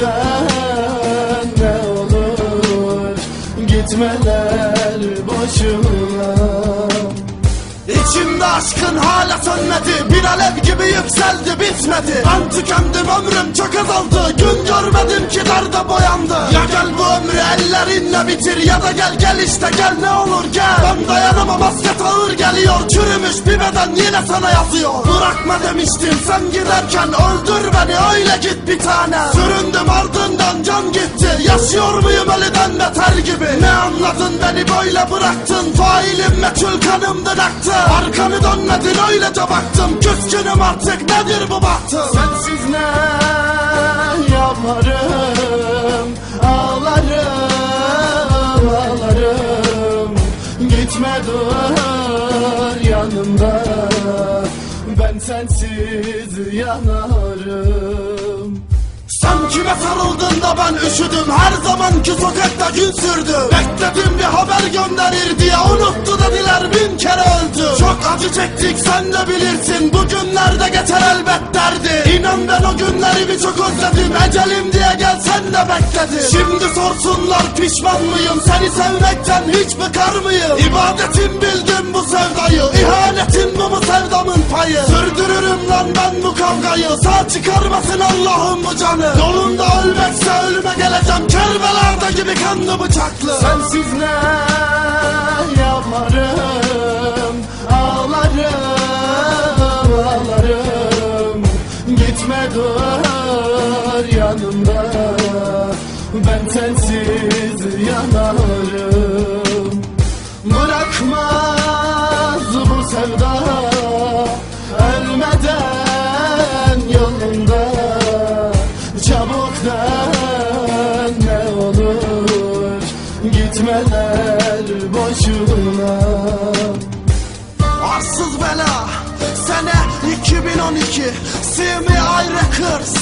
Dön ne olur Gitmeler boşuna İçimde aşkın hala sönmedi Bir alev gibi yükseldi bitmedi. Ben tükendim ömrüm çok azaldı Gün görmedim ki derde boyandı. Ya gel bu ömrü ellerinle bitir Ya da gel gel işte gel ne olur gel. Ben dayanamam ağır geliyor Çürümüş bir beden yine sana yazıyor. Bırakma demiştim sen giderken Öldür beni öyle git bir tane. Süründüm ardından can gitti. Yaşıyor muyum ölüden beter gibi? Ne anladın beni böyle bıraktın? Failim meçhul kanımdan aktı Arkanı dönmedin öylece baktım. Küskünüm artık nedir bu bahtım Sensiz ne yaparım Gitme dur yanımda. Ben sensiz yanarım. Sen kime sarıldın da ben üşüdüm? Her zamanki sokakta gün sürdü. Bekledim bir haber gönderir diye Unuttu dediler bin kere öldü. Çok acı çektik sen de bilirsin. Bu günlerde geçer elbet derdi. İnan ben o günlerimi çok özledim. Ecelim diye sen de bekledim. Şimdi sorsunlar pişman mıyım? Seni sevmekten hiç bıkar mıyım? İbadetim bildim bu sevdayı. İhanetin bu mu sevdamın payı. Sürdürürüm lan ben bu kavgayı. Sağ çıkarmasın Allah'ım bu canı. Yolunda ölmekse ölüme geleceğim. Kerbela'da gibi kanlı bıçaklı. Sensiz ne yaparım? Ağlarım ağlarım. Gitme dur yanımda Ben sensiz yanarım. Bırakmaz bu sevda Ölmeden yolunda. Çabuk dön ne olur Gitmeler boşuna. Arsız bela Sene 2012 See me I Records